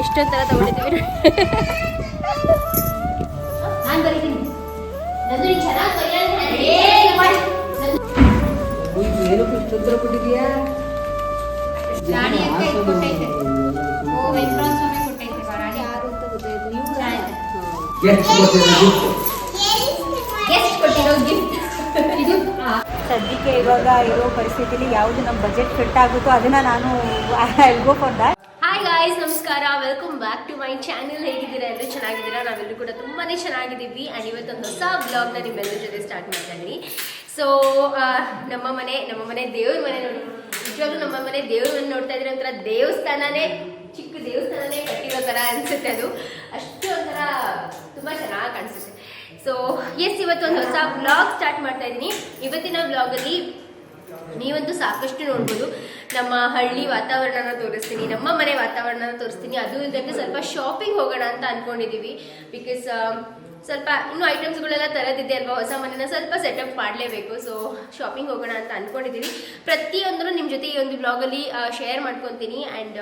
ಎಷ್ಟೊಂಥರ ತಗೊಂಡಿದ್ದೀವಿ ನಾನು ಬರೀತೀನಿ. ನಂದು ನೀನ್ ಚೆನ್ನಾಗಿ ಬರೆಯೋದು ಏ ಮಾಡಿ ಏನಕ್ಕೆ ಇಷ್ಟೊಂದು ಕೊಟ್ಟಿದ್ಯಾ ರಾಣಿ ಅಕ್ಕ ಇದು ಓ ವೆಂಕಟರಾಮ ಸ್ವಾಮಿ ಕೊಟ್ಟೈತೆ ಬಾ, ರಾಣಿ. ಯಾರು ಅಂತ ಗೊತ್ತಾಯ್ತು? ಇವ್ರು ಎಷ್ಟು ಕೊಟ್ಟಿದ್ರು ಕೊಟ್ಟಿರೋ ಗಿಫ್ಟ್ ಇದು ಸದ್ಯಕ್ಕೆ ಇವಾಗ ಇರೋ ಪರಿಸ್ಥಿತಿಲಿ ಯಾವುದು ನಮ್ಮ ಬಜೆಟ್ ಫಿಟ್ ಆಗುತ್ತೋ ಅದನ್ನ ನಾನು ಗೋ ಫಾರ್ ನಮಸ್ಕಾರ welcome back to my channel ಹೇಗಿದ್ದೀರಾ? ಎಲ್ಲರೂ ಚೆನ್ನಾಗಿದ್ದೀರಾ? ನಾವೆಲ್ಲರೂ ಕೂಡ ತುಂಬಾನೇ ಚೆನ್ನಾಗಿದ್ದೀವಿ. ಆ್ಯಂಡ್ ಇವತ್ತೊಂದು ಹೊಸ ಬ್ಲಾಗ್ನ ನಿಮ್ಮೆಲ್ಲರ ಜೊತೆ ಸ್ಟಾರ್ಟ್ ಮಾಡ್ತಾ ಇದ್ದೀನಿ ಸೊ ನಮ್ಮ ಮನೆ ನಮ್ಮ ಮನೆ ದೇವ್ರ ಮನೆ ನೋಡಿ. ನಿಜವಾಗ್ಲೂ ನಮ್ಮ ಮನೆ ದೇವ್ರ ಮನೆ ನೋಡ್ತಾ ಇದ್ರೆ ಒಂಥರ ದೇವಸ್ಥಾನನೇ, ಚಿಕ್ಕ ದೇವಸ್ಥಾನನೇ ಕಟ್ಟಿರೋ ಥರ ಅನಿಸುತ್ತೆ ಅದು. ಅಷ್ಟು ಒಂಥರ ತುಂಬ ಚೆನ್ನಾಗಿ ಕಾಣಿಸುತ್ತೆ. ಸೊ ಎಸ್ ಇವತ್ತೊಂದು ಹೊಸ ಬ್ಲಾಗ್ ಸ್ಟಾರ್ಟ್ ಮಾಡ್ತಾ ಇದ್ದೀನಿ ಇವತ್ತಿನ ಬ್ಲಾಗಲ್ಲಿ ನೀವಂತೂ ಸಾಕಷ್ಟು ನೋಡ್ಬೋದು. ನಮ್ಮ ಹಳ್ಳಿ ವಾತಾವರಣನ ತೋರಿಸ್ತೀನಿ, ನಮ್ಮ ಮನೆ ವಾತಾವರಣನ ತೋರಿಸ್ತೀನಿ. ಅದು ಇದಕ್ಕೆ ಸ್ವಲ್ಪ ಶಾಪಿಂಗ್ ಹೋಗೋಣ ಅಂತ ಅಂದ್ಕೊಂಡಿದ್ದೀವಿ ಬಿಕಾಸ್ ಸ್ವಲ್ಪ ಇನ್ನೂ ಐಟಮ್ಸ್ಗಳೆಲ್ಲ ತರದಿದೆ ಅಲ್ವಾ? ಹೊಸ ಮನೆನ ಸ್ವಲ್ಪ ಸೆಟಪ್ ಮಾಡಲೇಬೇಕು. ಸೊ ಶಾಪಿಂಗ್ ಹೋಗೋಣ ಅಂತ ಅನ್ಕೊಂಡಿದ್ದೀನಿ ಪ್ರತಿಯೊಂದನ್ನು ನಿಮ್ಮ ಜೊತೆ ಈ ಒಂದು ಬ್ಲಾಗಲ್ಲಿ ಶೇರ್ ಮಾಡ್ಕೊತೀನಿ. ಆ್ಯಂಡ್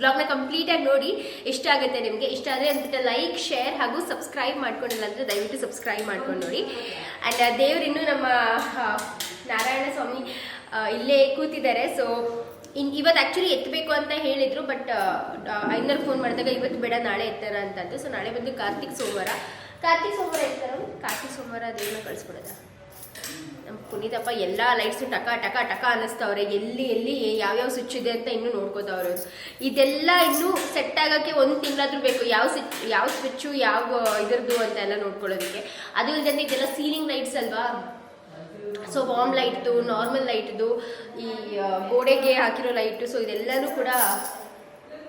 ಬ್ಲಾಗ್ನ ಕಂಪ್ಲೀಟಾಗಿ ನೋಡಿ ಇಷ್ಟ ಆಗುತ್ತೆ ನಿಮಗೆ. ಇಷ್ಟ ಆದರೆ ಅಂದ್ಬಿಟ್ಟು ಲೈಕ್ ಶೇರ್ ಹಾಗೂ ಸಬ್ಸ್ಕ್ರೈಬ್ ಮಾಡ್ಕೊಂಡಿಲ್ಲ ಅಂದರೆ ದಯವಿಟ್ಟು ಸಬ್ಸ್ಕ್ರೈಬ್ ಮಾಡ್ಕೊಂಡು ನೋಡಿ. ಆ್ಯಂಡ್ ದೇವ್ರು ಇನ್ನೂ ನಮ್ಮ ನಾರಾಯಣ ಸ್ವಾಮಿ ಇಲ್ಲೇ ಕೂತಿದ್ದಾರೆ. ಸೊ ಇನ್ ಇವತ್ತು ಆ್ಯಕ್ಚುಲಿ ಎತ್ತಬೇಕು ಅಂತ ಹೇಳಿದರು ಬಟ್ ಐನರ್ ಫೋನ್ ಮಾಡಿದಾಗ ಇವತ್ತು ಬೇಡ, ನಾಳೆ ಎತ್ತಾರ ಅಂತಂದು ಸೊ ನಾಳೆ ಬಂದು ಕಾರ್ತಿಕ್ ಸೋಮವಾರ. ಕಾರ್ತಿಕ್ ಸೋಮವಾರ ಎತ್ತಾರ? ಕಾರ್ತಿಕ್ ಸೋಮವಾರ ಅದೇನೋ ಕಳಿಸ್ಬಿಡೋದ? ನಮ್ಮ ಪುನೀತಪ್ಪ ಎಲ್ಲ ಲೈಟ್ಸು ಟಕ ಟಕ ಟಕ ಅನ್ನಿಸ್ತವ್ರೆ ಎಲ್ಲಿ ಎಲ್ಲಿ ಯಾವ್ಯಾವ ಸ್ವಿಚ್ ಇದೆ ಅಂತ ಇನ್ನೂ ನೋಡ್ಕೋತಾವ್ರೆ. ಇದೆಲ್ಲ ಇನ್ನೂ ಸೆಟ್ ಆಗೋಕ್ಕೆ ಒಂದು ತಿಂಗಳಾದ್ರೂ ಬೇಕು. ಯಾವ ಸ್ವಿಚ್ ಯಾವ ಸ್ವಿಚ್ಚು ಯಾವ ಇದ್ರದ್ದು ಅಂತ ಎಲ್ಲ ನೋಡ್ಕೊಳ್ಳೋದಕ್ಕೆ. ಅದು ಇಲ್ಲದೆ ಇದೆಲ್ಲ ಸೀಲಿಂಗ್ ಲೈಟ್ಸ್ ಅಲ್ವಾ? ಸೊ ವಾಮ್ ಲೈಟ್ದು ನಾರ್ಮಲ್ ಲೈಟ್ದು ಈ ಗೋಡೆಗೆ ಹಾಕಿರೋ ಲೈಟು ಸೊ ಇದೆಲ್ಲನೂ ಕೂಡ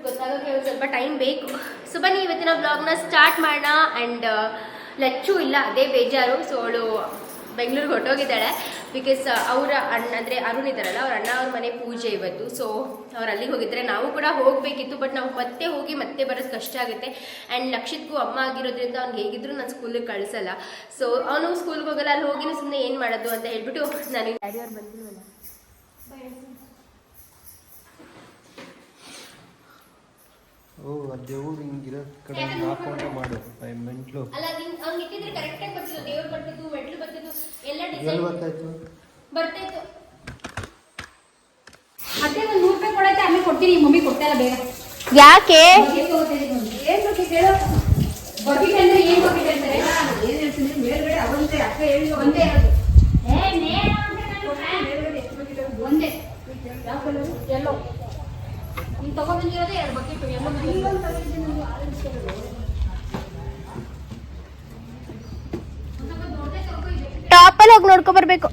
ಗೊತ್ತಾಗೋಕ್ಕೆ ಒಂದು ಸ್ವಲ್ಪ ಟೈಮ್ ಬೇಕು. ಸೊ ಬನ್ನಿ, ಇವತ್ತಿನ ಬ್ಲಾಗ್ನ ಸ್ಟಾರ್ಟ್ ಮಾಡೋಣ. ಆ್ಯಂಡ್ ಲಚ್ಚು ಇಲ್ಲ, ಅದೇ ಬೇಜಾರು. ಸೊ ಅವಳು ಬೆಂಗಳೂರಿಗೆ ಹೊಟ್ಟೋಗಿದ್ದಾಳೆ ಬಿಕಾಸ್ ಅವರ ಅಣ್ಣ, ಅಂದರೆ ಅರುಣ್ ಇದ್ದಾರಲ್ಲ, ಅವ್ರ ಅಣ್ಣ ಅವ್ರ ಮನೆ ಪೂಜೆ ಇವತ್ತು. ಸೊ ಅವ್ರು ಅಲ್ಲಿಗೆ ಹೋಗಿದ್ರೆ ನಾವು ಕೂಡ ಹೋಗಬೇಕಿತ್ತು ಬಟ್ ನಾವು ಮತ್ತೆ ಹೋಗಿ ಮತ್ತೆ ಬರೋದು ಕಷ್ಟ ಆಗುತ್ತೆ. ಆ್ಯಂಡ್ ಲಕ್ಷಿತ್ಗೂ ಅಮ್ಮ ಆಗಿರೋದ್ರಿಂದ ಅವ್ನಿಗೆ ಹೇಗಿದ್ರು ನಾನು ಸ್ಕೂಲಿಗೆ ಕಳಿಸಲ್ಲ. ಸೊ ಅವನು ಸ್ಕೂಲ್ಗೆ ಹೋಗಲ್ಲ, ಅಲ್ಲಿ ಹೋಗಿನೂ ಸುಮ್ಮನೆ ಏನು ಮಾಡೋದು ಅಂತ ಹೇಳ್ಬಿಟ್ಟು ನಾನು ಡ್ಯಾಡಿ ಅವ್ರು ಓ ದೇವ್ರು ಹಿಂಗಿರೋ ಕಡೆ ಹಾಕೊಂಡ ಮಾಡು ಐ ಮೆಂಟ್ಲು. ಅಲ್ಲ ಇಟ್ಟಿದ್ರೆ ಕರೆಕ್ಟಾಗಿ ಬರ್ತಿತ್ತು. ದೇವ್ರು ಬರ್ತಿತ್ತು ಮೆಟ್ಲು ಬರ್ತಿತ್ತು ಎಲ್ಲ ಡಿಸೈನ್ ಬರ್ತಾಯಿತ್ತು ಅದೇ ಒಂದು ನೂರು ರೂಪಾಯಿ ಕೊಡತ್ತೆ ಆಮೇಲೆ ಕೊಡ್ತೀನಿ ಮಮ್ಮಿ ಕೊಡ್ತಾ ಇಲ್ಲ ಬೇಗ. ಯಾಕೆ? ಏನ್ ಬಗ್ಗೆ ಹೇಳು. ಬಕೆಟ್ ಅಂದ್ರೆ ಏನ್ ಬಕೆಟ್ ಅಂತಾರೆ ಏನ್ ಹೇಳ್ತೀನಿ? ಮೇಲ್ಗಡೆ ಅವಂತೆ ಅಕ್ಕ ಹೇಳಿ ಒಂದೇ ಹೇಳೋದು. ಏ ನೇರ ಅಂತ ನಾನು ಮೇಲ್ಗಡೆ ಎಷ್ಟು ಬಕೆಟ್ ಒಂದೇ. ಯಾವ ಕಲರ್ ಎಲ್ಲೋ. ನೀನ್ ತಗೊಂಡ್ಬಂದಿರೋದೇ ಎರಡು ಬಕೆಟ್ ಟಾಪಲ್ಲಿ ಹೋಗಿ ನೋಡ್ಕೊ ಬರ್ಬೇಕು.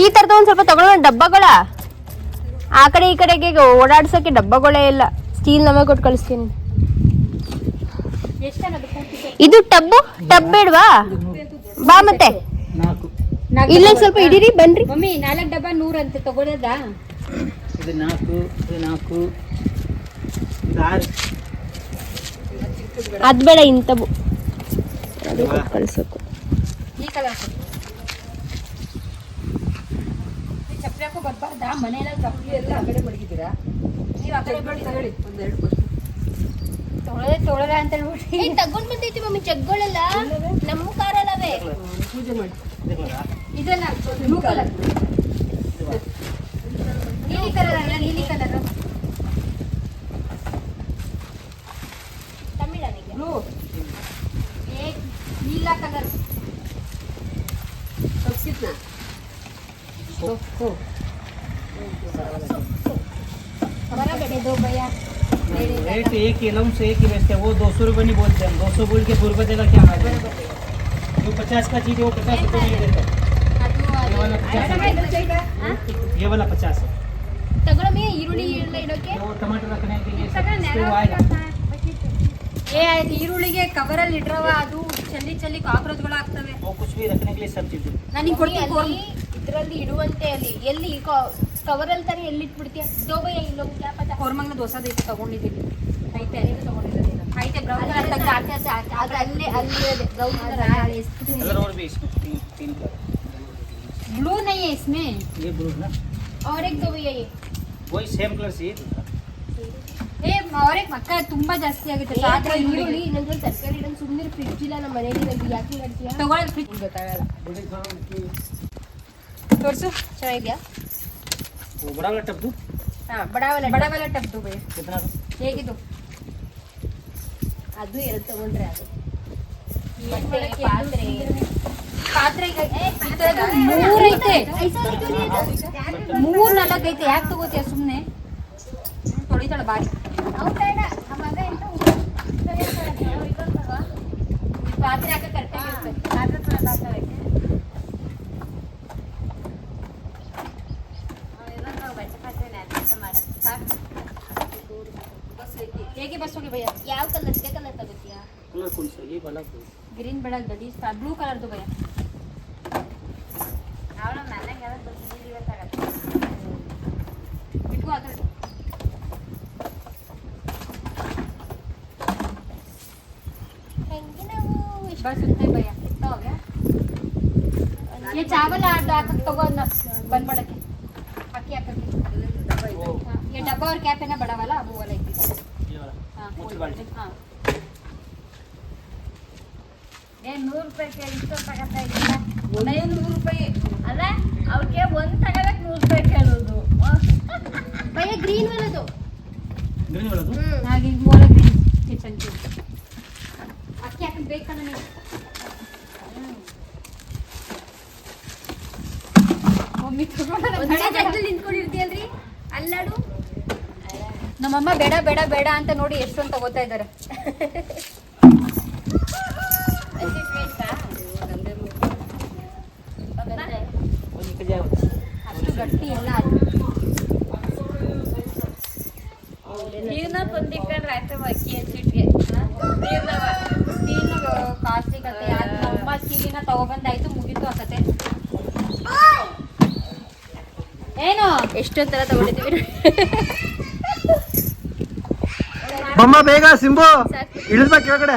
ಈ ತರದ ಒಂದ್ ಸ್ವಲ್ಪ ತಗೊಳ್ಳೋಣ ಡಬ್ಬಗಳ. ಆ ಕಡೆ ಈ ಕಡೆಗೆ ಓಡಾಡ್ಸೋಕೆ ಡಬ್ಬಗಳೇ ಇಲ್ಲ. ಸ್ಟೀಲ್ ನಮಗೆ ಕೊಟ್ಟು ಕಳಿಸ್ತೀನಿ. ಇದು ಟಬ್ಬು? ಟಬ್ ಬೇಡ್ವಾ? ಬಾ ಮತ್ತೆ. ಇಲ್ಲೊಂದ್ ಸ್ವಲ್ಪ ಇಡೀರಿ ಬನ್ರಿ. ಮಮ್ಮಿ ನಾಲ್ಕು ಡಬ್ಬ ನೂರ ಅಂತ ತಗೊಳದ? ಇದು ನಾಲ್ಕು ಇದು ನಾಲ್ಕು ಇದು ಆರು. ಅದ್ ಬೇಡ ಇಂಥವು. ಅದೇ ಕಳ್ಸೋಕು. ಈ ಕಲರ್ ಚಪ್ಪಲಿ ಹಾಕೋ ಬರ್ಬಾರ್ದಾ? ಮನೆಯೆಲ್ಲ ಚಪ್ಪಲಿ ಎಲ್ಲ ಆ ಕಡೆ ಮಡಗಿದ್ದೀರಾ? ನೀವು ಆ ಕಡೆ ಹೇಳಿ ತಗೊಳ್ಳಿ ಒಂದೆರಡು ತೊಗೊಳದೆ ತೊಳೆದ ಅಂತ ಹೇಳ್ಬಿಟ್ಟು. ತಗೊಂಡ್ ಬಂದೈತಿ ಮಮ್ಮಿ ಜಗ್ಗಳೆಲ್ಲ. ನಮ್ಮ ಕಾರಲ್ಲವೇ. ಪೂಜೆ ಮಾಡಿ. ಇದೆಲ್ಲ ಇದೆಲ್ಲ ಬ್ಲೂ ಕಲರ್ ನೀಲಿ ಕಲರ್ ಅಲ್ಲ ನೀಲಿ ಕಲರ್ रेट एक ही लम से एक ही बेचते हैं वो दो सौ रुपये नहीं बोलते हम दो सौ बोल के दो रुपये देगा क्या फायदा जो पचास का चीज है वो पचास रुपये नहीं देता ये वाला पचास है। ये वाला पचास है ತಗೊಳಮ್ಮಿ ಈರುಳ್ಳಿ ಎಲ್ಲ ಇಡೋಕೆ वो टमाटर रखने के लिए सब इससे वो आएगा ಏ ಆಯ್ತು ಈರುಳ್ಳಿಗೆ ಕವರಲ್ಲಿ ಇಡ್ರವ ಅದು ಚಲ್ಲಿ ಚಲ್ಲಿ ಕಾಕ್ರೋಚ್ಗಳು ಆಗ್ತವೆ वो कुछ भी रखने के लिए सब चीज़ है ನನಗೆ ಕೊಡ್ತೀನಿ ಫೋನ್ ಇದರಲ್ಲಿ ಇಡುವಂತೆ ಅಲ್ಲಿ ಎಲ್ಲಿ ಕವರಲ್ಲಿ ತಾನೇ ಎಲ್ಲಿ ಇಟ್ಬಿಡ್ತೀಯ ದೋಬಯ್ಯ ಇಲ್ಲೋಗಿ ಕ್ಯಾ ಪತ ಕೋರ್ಮಂಗ್ಲ ದೋಸೆ ಐತೆ ತಗೊಂಡಿದ್ದೀನಿ ಐತೆ ಐತೆ ಬ್ರೌನ್ ಕಲರ್ ಆದ್ರೆ ಅಲ್ಲೇ ಅಲ್ಲಿ ಬ್ರೌನ್ कलर और भी इसमें तीन तीन कलर ब्लू नहीं है इसमें ये ब्लू ना और एक दो भैया ये वही सेम कलर चाहिए दूसरा ಏ और एक ಮಕ್ಕ ತುಂಬಾ ಜಾಸ್ತಿ ಆಗುತ್ತೆ ಸಾತ್ರ ಈರುಳ್ಳಿ ನಂಗೆ ತರಕಾರಿ ಇಡೋದು ಸುಮ್ಮನೆ ಫ್ರಿಡ್ಜ್ ಇಲ್ಲ ನಮ್ಮ ಮನೇಲಿ ನಂಗೆ ಯಾಕೆ ಮಾಡ್ತೀಯಾ ತಗೊಳ್ಳೋದು ಫ್ರಿಜ್ ಗೊತ್ತಾಗಲ್ಲ ತೋರಿಸು ಚೆನ್ನಾಗಿದ್ಯಾ वो बड़ा वाला टब दूँ ಹಾ ಬಡಾವಲ ಬಡವೆಲ್ಲ ಟಬ್ದು ಭಯ कितना दूँ ಹೇಗಿದು ಅದು ಎರಡು ತಗೊಂಡ್ರೆ ಅದು ಮತ್ತೆ ಪಾತ್ರೆ. ಪಾತ್ರೆ ಮೂರೈತೆ. ಮೂರ್ ನಾಲ್ಕು ಐತೆ ಯಾಕೆ ತಗೋತೀಯ? ಸುಮ್ಮನೆ ತೊಳಿತಾಳ ಬಾರಿ ಪಾತ್ರೆ ಹಾಕ ಕರೆಕ್ಟಾಗಿ ಹೇಗೆ फूल सही है वाला फूल। ग्रीन बड़ा गली स्टार ब्लू कलर तो दो भैया मैंने कह रहा तो बिजली लिया था बिटू आ आता बस उतने भैया इतना हो गया। ये चावल आ आकर तो वो बन के बाकी आकर के हाँ, ये डब्बा और कैप है ना बड़ा वाला वो वाला एक हाँ। ನೂರು ರೂಪಾಯಿ ಇಷ್ಟು ನೂರು ರೂಪಾಯಿ. ಒಂದು ನೂರು ರೂಪಾಯಿ ಕೇಳೋದು. ಗ್ರೀನ್ ಅದು ಮೂಲ ಗ್ರೀನ್ ಅಕ್ಕಿ ನಮ್ಮಮ್ಮ ಬೇಡ ಬೇಡ ಬೇಡ ಅಂತ ನೋಡಿ ಎಷ್ಟೊಂದು ತಗೋತಾ ಇದ್ದಾರೆ. ಅಷ್ಟು ಗಟ್ಟಿ ಎಲ್ಲ ನೀರ್ನ ತಂದಿಕೊಂಡ್ರೆ ಆಯ್ತು ಅಕ್ಕಿ ಹಚ್ಚಿಟ್ಗೆ. ನೀರ್ನವ ಸ್ಟೀಲ್ ಕಾಸ್ಟ್ಲಿ ಕತೆ ನಮ್ಮ ತಗೊಬಂದಾಯ್ತು ಮುಗೀತು ಆ ಕತೆ. ಏನು? ಎಷ್ಟೊಂಥರ ತಗೊಂಡಿದ್ದೀವಿ ಅಮ್ಮ ಬೇಗ ಸಿಂಬು ಇಳಿದ್ಬೇಕು ಕೆಳಗಡೆ.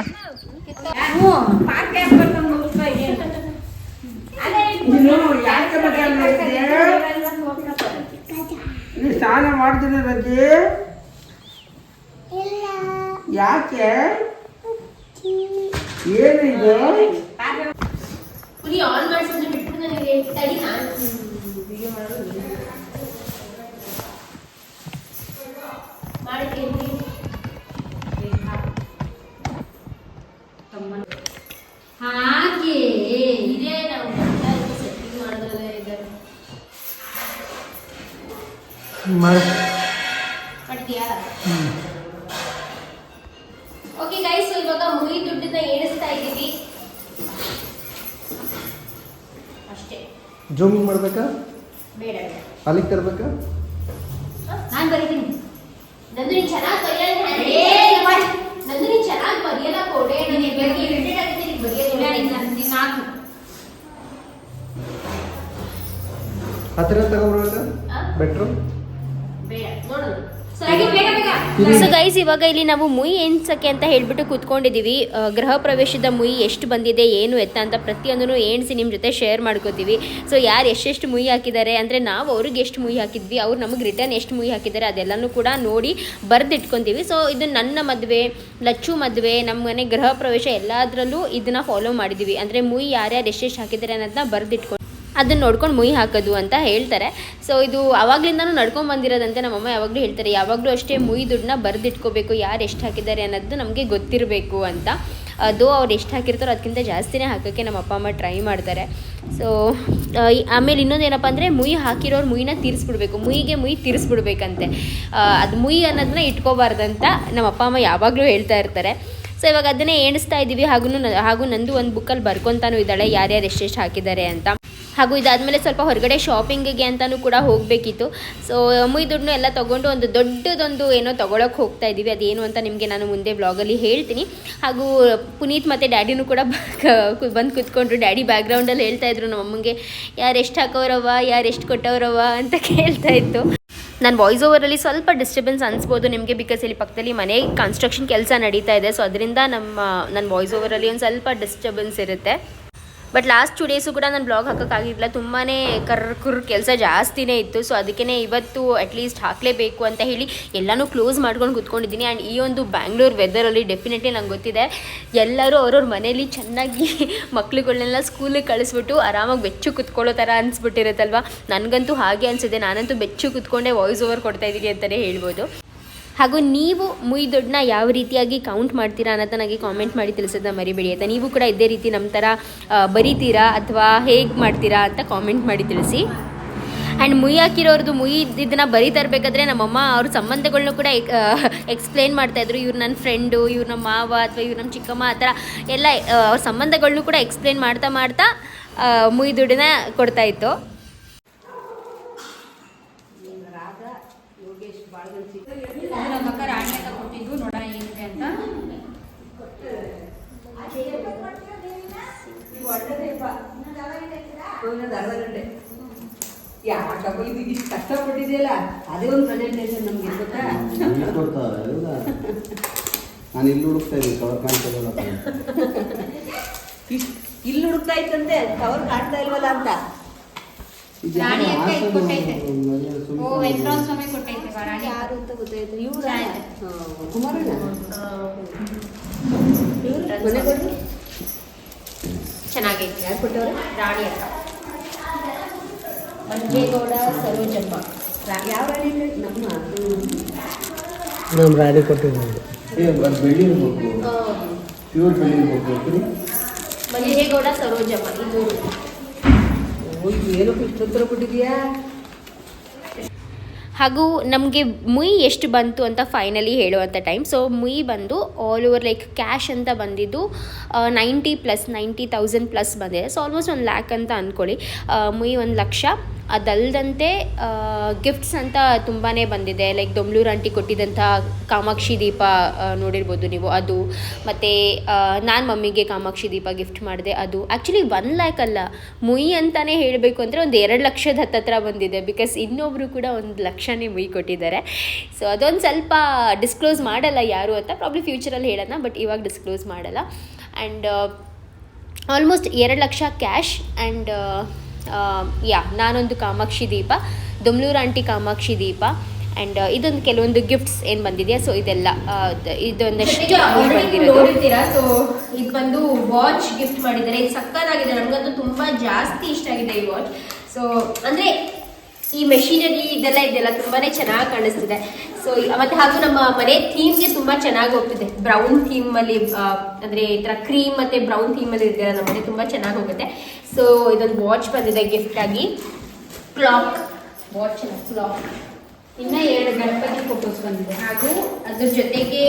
ಹ್ಞೂ ಪಾರ್ಕ್ ನೀ ಸ್ನಾನ ಮಾಡ್ತೀನಿ ರಜೆ ಯಾಕೆ? ಮಾಡೋದು ಮಾಡಿದ್ದೀನಿ ಹಾಗೆ ಇದೇ ನಾವು. ಮಾಡ್ತೀಯಾ ಓಕೆ ಗೈಸ್ ಇವಾಗ ಮುಗಿ ದುಡ್ಡನ್ನ ಏರಿಸ್ತಾ ಇದ್ದೀವಿ. ಅಷ್ಟೇ. ಜೂಮಿಂಗ್ ಮಾಡಬೇಕಾ? ಬೇಡ ಅಲ್ಲಿಗೆ ತರ್ಬೇಕಾ? ನಾನು ಬರೀತೀನಿ. ನಂದು ನೀನ್ ಚೆನ್ನಾಗಿ ಬರೆಯಲ್ಲ ನಂದು ನೀನ್ ಚೆನ್ನಾಗಿ ಬರೆಯಲ್ಲ ಕೊಡೆ ನಾನು irritate ಆಗಿದ್ದೀನಿ ನೀನ್ ಬರೆಯೋದು ನೀನು ಹಾಕು. ಹತ್ತಿರ ತಗೊಂಡ್ಬರ್ಬೇಕಾ? ಆ? ಬೆಟ್ರು ಸೊ ಗೈಸ್ ಇವಾಗ ಇಲ್ಲಿ ನಾವು ಮುಯಿ ಎಣ್ಸಕ್ಕೆ ಅಂತ ಹೇಳ್ಬಿಟ್ಟು ಕೂತ್ಕೊಂಡಿದ್ದೀವಿ ಗೃಹ ಪ್ರವೇಶದ ಮುಯಿ ಎಷ್ಟು ಬಂದಿದೆ, ಏನು ಎತ್ತ ಅಂತ ಪ್ರತಿಯೊಂದನ್ನು ಎಣಿಸಿ ನಿಮ್ಮ ಜೊತೆ ಶೇರ್ ಮಾಡ್ಕೋತೀವಿ. ಸೊ ಯಾರು ಎಷ್ಟೆಷ್ಟು ಮುಯಿ ಹಾಕಿದ್ದಾರೆ ಅಂದರೆ ನಾವು ಅವ್ರಿಗೆ ಎಷ್ಟು ಮುಯಿ ಹಾಕಿದ್ವಿ, ಅವ್ರು ನಮಗೆ ರಿಟರ್ನ್ ಎಷ್ಟು ಮುಯಿ ಹಾಕಿದ್ದಾರೆ ಅದೆಲ್ಲನೂ ಕೂಡ ನೋಡಿ ಬರೆದಿಟ್ಕೊತೀವಿ. ಸೊ ಇದು ನನ್ನ ಮದುವೆ, ಲಚ್ಚು ಮದುವೆ ನಮ್ಮ ಮನೆ ಗೃಹ ಪ್ರವೇಶ ಎಲ್ಲದರಲ್ಲೂ ಇದನ್ನ ಫಾಲೋ ಮಾಡಿದ್ದೀವಿ ಅಂದರೆ ಮುಯಿ ಯಾರ್ಯಾರು ಎಷ್ಟೆಷ್ಟು ಹಾಕಿದ್ದಾರೆ ಅನ್ನೋದನ್ನ ಬರೆದಿಟ್ಕೊಂಡು ಅದನ್ನ ನೋಡ್ಕೊಂಡು ಮುಯಿ ಹಾಕೋದು ಅಂತ ಹೇಳ್ತಾರೆ. ಸೊ ಇದು ಅವಾಗ್ಲಿಂದನೂ ನಡ್ಕೊಂಡ್ ಬಂದಿರೋದಂತೆ ನಮ್ಮಮ್ಮ ಯಾವಾಗಲೂ ಹೇಳ್ತಾರೆ, ಯಾವಾಗಲೂ ಅಷ್ಟೇ ಮುಯಿ ದುಡ್ಡನ್ನ ಬರೆದಿಟ್ಕೋಬೇಕು, ಯಾರು ಎಷ್ಟು ಹಾಕಿದ್ದಾರೆ ಅನ್ನೋದು ನಮಗೆ ಗೊತ್ತಿರಬೇಕು ಅಂತ. ಅದು ಅವ್ರು ಎಷ್ಟು ಹಾಕಿರ್ತಾರೋ ಅದಕ್ಕಿಂತ ಜಾಸ್ತಿನೇ ಹಾಕೋಕ್ಕೆ ನಮ್ಮ ಅಪ್ಪ, ಅಮ್ಮ ಟ್ರೈ ಮಾಡ್ತಾರೆ. ಸೊ ಆಮೇಲೆ ಇನ್ನೊಂದೇನಪ್ಪ ಅಂದರೆ ಮುಯಿ ಹಾಕಿರೋರು ಮುಯಿನ ತೀರಿಸ್ಬಿಡ್ಬೇಕು, ಮುಯಿಗೆ ಮುಯಿ ತೀರಿಸ್ಬಿಡ್ಬೇಕಂತೆ. ಅದು ಮುಯಿ ಅನ್ನೋದನ್ನ ಇಟ್ಕೋಬಾರ್ದಂತ ನಮ್ಮ ಅಪ್ಪ, ಅಮ್ಮ ಯಾವಾಗಲೂ ಹೇಳ್ತಾ ಇರ್ತಾರೆ. ಸೊ ಇವಾಗ ಅದನ್ನೇ ಎಣಿಸ್ತಾ ಇದ್ದೀವಿ ಹಾಗೂ ಹಾಗೂ ನಂದು ಒಂದು ಬುಕ್ಕಲ್ಲಿ ಬರ್ಕೊತಾನು ಇದ್ದಾಳೆ, ಯಾರ್ಯಾರು ಎಷ್ಟೆಷ್ಟು ಹಾಕಿದ್ದಾರೆ ಅಂತ. ಹಾಗೂ ಇದಾದಮೇಲೆ ಸ್ವಲ್ಪ ಹೊರಗಡೆ ಶಾಪಿಂಗಿಗೆ ಅಂತಲೂ ಕೂಡ ಹೋಗಬೇಕಿತ್ತು. ಸೊ ಮುಯಿ ದುಡ್ಡು ಎಲ್ಲ ತೊಗೊಂಡು ಒಂದು ದೊಡ್ಡದೊಂದು ಏನೋ ತೊಗೊಳಕ್ಕೆ ಹೋಗ್ತಾ ಇದ್ದೀವಿ. ಅದೇನು ಅಂತ ನಿಮಗೆ ನಾನು ಮುಂದೆ ಬ್ಲಾಗಲ್ಲಿ ಹೇಳ್ತೀನಿ. ಹಾಗೂ ಪುನೀತ್ ಮತ್ತು ಡ್ಯಾಡಿನೂ ಕೂಡ ಬಂದು ಕೂತ್ಕೊಂಡ್ರು. ಡ್ಯಾಡಿ ಬ್ಯಾಕ್ಗ್ರೌಂಡಲ್ಲಿ ಹೇಳ್ತಾ ಇದ್ರು ನಮ್ಮ ಅಮ್ಮಂಗೆ ಯಾರು ಎಷ್ಟು ಹಾಕೋರವ ಯಾರು ಎಷ್ಟು ಕೊಟ್ಟವ್ರವ ಅಂತ ಕೇಳ್ತಾ ಇತ್ತು. ನಾನು ವಾಯ್ಸ್ ಓವರಲ್ಲಿ ಸ್ವಲ್ಪ ಡಿಸ್ಟರ್ಬೆನ್ಸ್ ಅನಿಸ್ಬೋದು ನಿಮಗೆ ಬಿಕಾಸ್ ಇಲ್ಲಿ ಪಕ್ಕದಲ್ಲಿ ಮನೆ ಕನ್ಸ್ಟ್ರಕ್ಷನ್ ಕೆಲಸ ನಡೀತಾ ಇದೆ. ಸೊ ಅದರಿಂದ ನಮ್ಮ ನನ್ನ ವಾಯ್ಸ್ ಓವರಲ್ಲಿ ಒಂದು ಸ್ವಲ್ಪ ಡಿಸ್ಟರ್ಬೆನ್ಸ್ ಇರುತ್ತೆ. ಬಟ್ ಲಾಸ್ಟ್ ಟು ಡೇಸು ಕೂಡ ನಾನು ಬ್ಲಾಗ್ ಹಾಕೋಕ್ಕಾಗಿಲ್ಲ ತುಂಬಾ ಕರ್ ಕುರ್ ಕೆಲಸ ಜಾಸ್ತಿನೇ ಇತ್ತು. ಸೊ ಅದಕ್ಕೇ ಇವತ್ತು ಅಟ್ಲೀಸ್ಟ್ ಹಾಕಲೇಬೇಕು ಅಂತ ಹೇಳಿ ಎಲ್ಲನೂ ಕ್ಲೋಸ್ ಮಾಡ್ಕೊಂಡು ಕೂತ್ಕೊಂಡಿದ್ದೀನಿ. ಆ್ಯಂಡ್ ಈ ಒಂದು ಬ್ಯಾಂಗ್ಳೂರ್ ವೆದರಲ್ಲಿ ಡೆಫಿನೆಟ್ಲಿ ನಂಗೆ ಗೊತ್ತಿದೆ. ಎಲ್ಲರೂ ಅವ್ರವ್ರ ಮನೇಲಿ ಚೆನ್ನಾಗಿ ಮಕ್ಳುಗಳನ್ನೆಲ್ಲ ಸ್ಕೂಲಿಗೆ ಕಳಿಸ್ಬಿಟ್ಟು ಆರಾಮಾಗಿ ಬೆಚ್ಚು ಕುತ್ಕೊಳ್ಳೋ ಥರ ಅನಿಸ್ಬಿಟ್ಟಿರುತ್ತಲ್ವ? ನನಗಂತೂ ಹಾಗೆ ಅನಿಸಿದೆ. ನಾನಂತೂ ಬೆಚ್ಚು ಕೂತ್ಕೊಂಡೆ ವಾಯ್ಸ್ ಓವರ್ ಕೊಡ್ತಾ ಇದ್ದೀನಿ ಅಂತಲೇ ಹೇಳ್ಬೋದು. ಹಾಗೂ ನೀವು ಮುಯ್ ದುಡ್ಡನ್ನ ಯಾವ ರೀತಿಯಾಗಿ ಕೌಂಟ್ ಮಾಡ್ತೀರಾ ಅನ್ನೋದನ್ನ ನನಗೆ ಕಾಮೆಂಟ್ ಮಾಡಿ ತಿಳಿಸೋದನ್ನ ಮರಿಬೇಡಿ ಆಯಿತಾ? ನೀವು ಕೂಡ ಇದೇ ರೀತಿ ನಮ್ಮ ಥರ ಬರೀತೀರಾ ಅಥವಾ ಹೇಗೆ ಮಾಡ್ತೀರಾ ಅಂತ ಕಾಮೆಂಟ್ ಮಾಡಿ ತಿಳಿಸಿ. ಆ್ಯಂಡ್ ಮುಯ್ ಹಾಕಿರೋರ್ದು ಮುಯಿ ಇದನ್ನ ಬರೀತಾ ಇರಬೇಕಾದ್ರೆ ನಮ್ಮಮ್ಮ ಅವ್ರ ಸಂಬಂಧಗಳನ್ನೂ ಕೂಡ ಎಕ್ಸ್ಪ್ಲೇನ್ ಮಾಡ್ತಾಯಿದ್ರು ಇವ್ರು ನನ್ನ ಫ್ರೆಂಡು ಇವ್ರು ನಮ್ಮ ಮಾವ ಅಥವಾ ಇವ್ರು ನಮ್ಮ ಚಿಕ್ಕಮ್ಮ ಆ ಥರ ಎಲ್ಲ ಅವ್ರ ಸಂಬಂಧಗಳನ್ನೂ ಕೂಡ ಎಕ್ಸ್ಪ್ಲೇನ್ ಮಾಡ್ತಾ ಮಾಡ್ತಾ ಮುಯಿ ದುಡ್ಡನ್ನ ಕೊಡ್ತಾ ಇತ್ತು ನಮ್ಮ ಅಕ್ಕ ರಾಣಿ ಅಂತ ಕೊಟ್ಟಿದ್ದು ನೋಡೋಣ ಏನಿದೆ ಅಂತ ಯಾಕಪ್ಪ ಇದು ಇಷ್ಟು ಕಷ್ಟಪಟ್ಟಿದೆಯಲ್ಲ ಅದೇ ಒಂದು ಪ್ರೆಸೆಂಟೇಷನ್ ನಮ್ಗೆ ಗೊತ್ತಾ? ನಾನು ಇಲ್ಲಿ ಹುಡುಕ್ತಾ ಇದ್ದೀನಿ ಕವರ್ ಕಾಣ್ತದಲ್ಲ ಇಷ್ಟ್ ಇಲ್ಲಿ ಹುಡುಕ್ತಾ ಇತ್ತಂತೆ ಕವರ್ ಕಾಣ್ತಾ ಇಲ್ವಲ್ಲ ಅಂತ. ಯಾರು ಅಂತ ಗೊತ್ತಾಯ್ತು? ಇವ್ರ ಕುಮಾರಣ್ಣ? ಇವ್ರು ಮನೆ ಕೊಡ್ರಿ ಚೆನ್ನಾಗೈತೆ. ಯಾರು ಕೊಟ್ಟವ್ರೆ? ರಾಣಿ ಅಕ್ಕ. ಮಂಜೇಗೌಡ ಸರೋಜಮ್ಮ ರಾ- ಯಾವ ರಾಣಿ ನಮ್ಮ ನಮ್ಮ ರಾಣಿ ಕೊಟ್ಟಿದ್ದೀವಿ. ಪ್ಯೂರ್ ಬೆಳ್ಳಿ ಮಂಜೇಗೌಡ ಸರೋಜಮ್ಮ ಇದು ಓ ಇದು ಏನಕ್ಕೆ ಇಷ್ಟೊತ್ತರ ಕೊಟ್ಟಿದ್ಯಾ ಹಾಗೂ ನಮಗೆ ಮುಯಿ ಎಷ್ಟು ಬಂತು ಅಂತ ಫೈನಲಿ ಹೇಳುವಂಥ ಟೈಮ್ ಸೊ ಮುಯಿ ಬಂದು ಆಲ್ ಓವರ್ ಲೈಕ್ ಕ್ಯಾಶ್ ಅಂತ ಬಂದಿದ್ದು ninety plus ninety thousand plus ಬಂದಿದೆ. ಸೊ ಆಲ್ಮೋಸ್ಟ್ ಒಂದು ಲ್ಯಾಕ್ ಅಂತ ಅಂದ್ಕೊಳ್ಳಿ ಮುಯ್ ಒಂದು ಲಕ್ಷ. ಅದಲ್ಲದಂತೆ ಗಿಫ್ಟ್ಸ್ ಅಂತ ತುಂಬಾ ಬಂದಿದೆ. ಲೈಕ್ ದೊಮ್ಲೂರು ಆಂಟಿ ಕೊಟ್ಟಿದ್ದಂಥ ಕಾಮಾಕ್ಷಿ ದೀಪ ನೋಡಿರ್ಬೋದು ನೀವು. ಅದು ಮತ್ತು ನಾನು ಮಮ್ಮಿಗೆ ಕಾಮಾಕ್ಷಿ ದೀಪ ಗಿಫ್ಟ್ ಮಾಡಿದೆ. ಅದು ಆ್ಯಕ್ಚುಲಿ ಒನ್ ಲ್ಯಾಕ್ ಅಲ್ಲ. ಮುಯಿ ಅಂತಲೇ ಹೇಳಬೇಕು ಅಂದರೆ ಒಂದು ಎರಡು ಲಕ್ಷದ ಹತ್ತತ್ರ ಬಂದಿದೆ. ಬಿಕಾಸ್ ಇನ್ನೊಬ್ಬರು ಕೂಡ ಒಂದು ಲಕ್ಷನೇ ಮುಯಿ ಕೊಟ್ಟಿದ್ದಾರೆ. ಸೊ ಅದೊಂದು ಸ್ವಲ್ಪ ಡಿಸ್ಕ್ಲೋಸ್ ಮಾಡಲ್ಲ ಯಾರು ಅಂತ. ಪ್ರಾಬ್ಲಿ ಫ್ಯೂಚರಲ್ಲಿ ಹೇಳೋಣ ಬಟ್ ಇವಾಗ ಡಿಸ್ಕ್ಲೋಸ್ ಮಾಡಲ್ಲ. ಆ್ಯಂಡ್ ಆಲ್ಮೋಸ್ಟ್ ಎರಡು ಲಕ್ಷ ಕ್ಯಾಶ್ ಆ್ಯಂಡ್ ಯಾ ನಾನೊಂದು ಕಾಮಾಕ್ಷಿ ದೀಪ ದೊಮ್ಲೂರು ಆಂಟಿ ಕಾಮಾಕ್ಷಿ ದೀಪ ಆ್ಯಂಡ್ ಇದೊಂದು ಕೆಲವೊಂದು ಗಿಫ್ಟ್ಸ್ ಏನು ಬಂದಿದೆಯಾ? ಸೊ ಇದೆಲ್ಲ ದ- ಇದೊಂದಷ್ಟು ನೋಡಿರ್ತೀರಾ? ಸೊ ಇದು ಬಂದು ವಾಚ್ ಗಿಫ್ಟ್ ಮಾಡಿದ್ದಾರೆ. ಇದು ಸಕ್ಕತ್ತಾಗಿದೆ. ನಮಗಂತೂ ತುಂಬ ಜಾಸ್ತಿ ಇಷ್ಟ ಆಗಿದೆ ಈ ವಾಚ್ ಸೊ ಅಂದರೆ ಈ ಮೆಷಿನರಿ ಇದೆಲ್ಲ ಇದೆಲ್ಲ ತುಂಬಾನೇ ಚೆನ್ನಾಗಿ ಕಾಣಿಸ್ತಿದೆ. ಸೊ ಮತ್ತೆ ಹಾಗೂ ನಮ್ಮ ಮನೆ ಥೀಮ್ಗೆ ತುಂಬಾ ಚೆನ್ನಾಗಿ ಹೋಗ್ತಿದೆ. ಬ್ರೌನ್ ಥೀಮ್ ಅಲ್ಲಿ ಅಂದ್ರೆ ಈ ತರ ಕ್ರೀಮ್ ಮತ್ತೆ ಬ್ರೌನ್ ಥೀಮ್ ಅಲ್ಲಿ ಇದೆಯಲ್ಲ, ನಮ್ಮ ಮನೆ ತುಂಬಾ ಚೆನ್ನಾಗಿ ಹೋಗುತ್ತೆ. ಸೊ ಇದೊಂದು ವಾಚ್ ಬಂದಿದೆ ಗಿಫ್ಟ್ ಆಗಿ. ಕ್ಲಾಕ್ ವಾಚ್ ಕ್ಲಾಕ್ ಇನ್ನ ಎರಡು ಗಣಪತಿ ಫೋಟೋಸ್ ಬಂದಿದೆ. ಹಾಗೂ ಅದ್ರ ಜೊತೆಗೆ